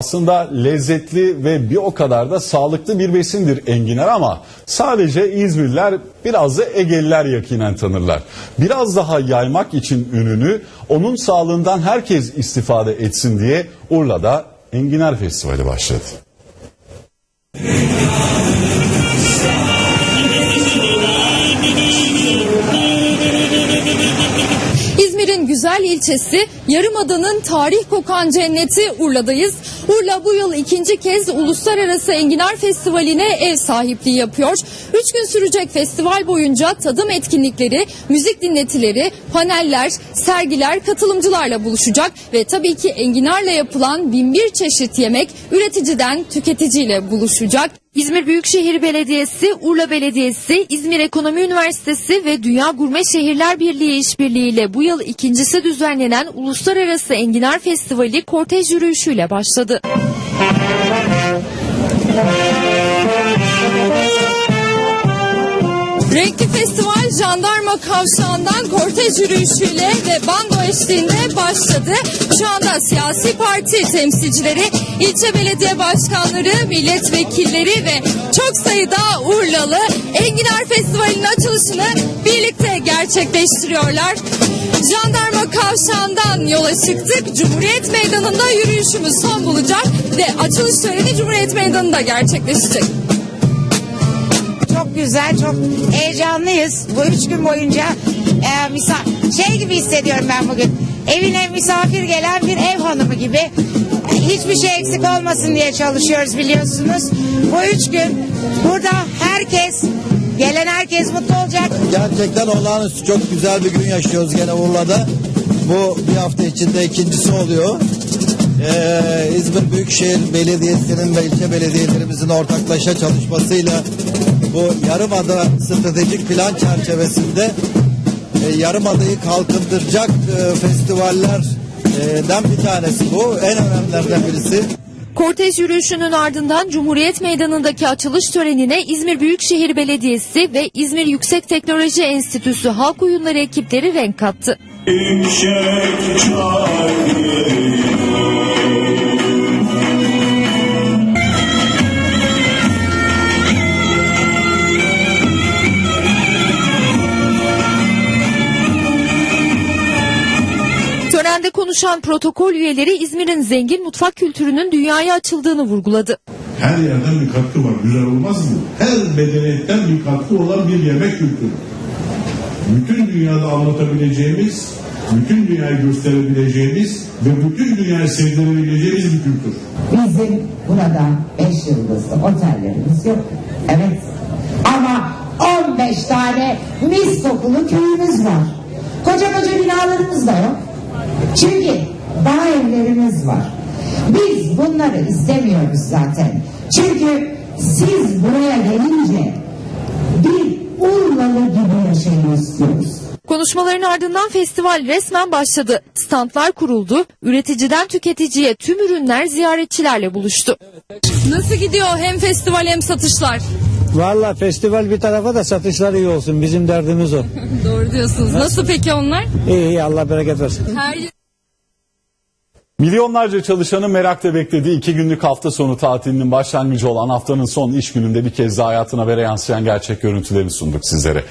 Aslında lezzetli ve bir o kadar da sağlıklı bir besindir enginar ama sadece İzmirliler biraz da Egeliler yakinen tanırlar. Biraz daha yaymak için ününü onun sağlığından herkes istifade etsin diye Urla'da Enginar Festivali başladı. Güzel ilçesi, Yarımada'nın tarih kokan cenneti Urla'dayız. Urla bu yıl ikinci kez Uluslararası Enginar Festivali'ne ev sahipliği yapıyor. Üç gün sürecek festival boyunca tadım etkinlikleri, müzik dinletileri, paneller, sergiler katılımcılarla buluşacak ve tabii ki enginarla yapılan binbir çeşit yemek üreticiden tüketiciyle buluşacak. İzmir Büyükşehir Belediyesi, Urla Belediyesi, İzmir Ekonomi Üniversitesi ve Dünya Gurme Şehirler Birliği işbirliğiyle bu yıl ikincisi düzenlenen Uluslararası Enginar Festivali kortej yürüyüşüyle başladı. Renkli festival jandarma kavşağından kortej yürüyüşüyle ve bando eşliğinde başladı. Şu anda siyasi parti temsilcileri, ilçe belediye başkanları, milletvekilleri ve çok sayıda Urlalı Enginar Festivali'nin açılışını birlikte gerçekleştiriyorlar. Jandarma kavşağından yola çıktık. Cumhuriyet Meydanı'nda yürüyüşümüz son bulacak ve açılış töreni Cumhuriyet Meydanı'nda gerçekleşecek. Güzel, çok heyecanlıyız. Bu üç gün boyunca e, misa- şey gibi hissediyorum ben bugün. Evine misafir gelen bir ev hanımı gibi. Hiçbir şey eksik olmasın diye çalışıyoruz biliyorsunuz. Bu üç gün burada herkes, gelen herkes mutlu olacak. Gerçekten olağanüstü çok güzel bir gün yaşıyoruz gene Urla'da. Bu bir hafta içinde ikincisi oluyor. Ee, İzmir Büyükşehir Belediyesi'nin ve ilçe belediyelerimizin ortaklaşa çalışmasıyla bu Yarımada stratejik plan çerçevesinde e, Yarımada'yı kalkındıracak e, festivallerden bir tanesi bu. En önemlilerden birisi. Kortej yürüyüşünün ardından Cumhuriyet Meydanı'ndaki açılış törenine İzmir Büyükşehir Belediyesi ve İzmir Yüksek Teknoloji Enstitüsü Halk Oyunları ekipleri renk kattı. Yüksek çayırı Törende konuşan protokol üyeleri İzmir'in zengin mutfak kültürünün dünyaya açıldığını vurguladı. Her yerden bir katkı var. Güzel olmaz mı? Her medeniyetten bir katkı olan bir yemek kültürü. Bütün dünyada anlatabileceğimiz, bütün dünyaya gösterebileceğimiz ve bütün dünyaya sevdirebileceğimiz bir kültür. Bizim burada 5 yıldızlı otellerimiz yok. Evet. Ama 15 tane mis kokulu köyümüz var. Koca koca binalarımız da yok. Çünkü dağ evlerimiz var. Biz bunları istemiyoruz zaten. Çünkü siz buraya gelince bir Urlalı gibi yaşayın istiyoruz. Konuşmaların ardından festival resmen başladı. Standlar kuruldu, üreticiden tüketiciye tüm ürünler ziyaretçilerle buluştu. Nasıl gidiyor hem festival hem satışlar? Valla festival bir tarafa da satışlar iyi olsun. Bizim derdimiz o. Doğru diyorsunuz. Nasıl peki onlar? İyi iyi Allah bereket versin. Her Milyonlarca çalışanın merakla beklediği iki günlük hafta sonu tatilinin başlangıcı olan haftanın son iş gününde bir kez daha hayatına habere yansıyan gerçek görüntülerini sunduk sizlere.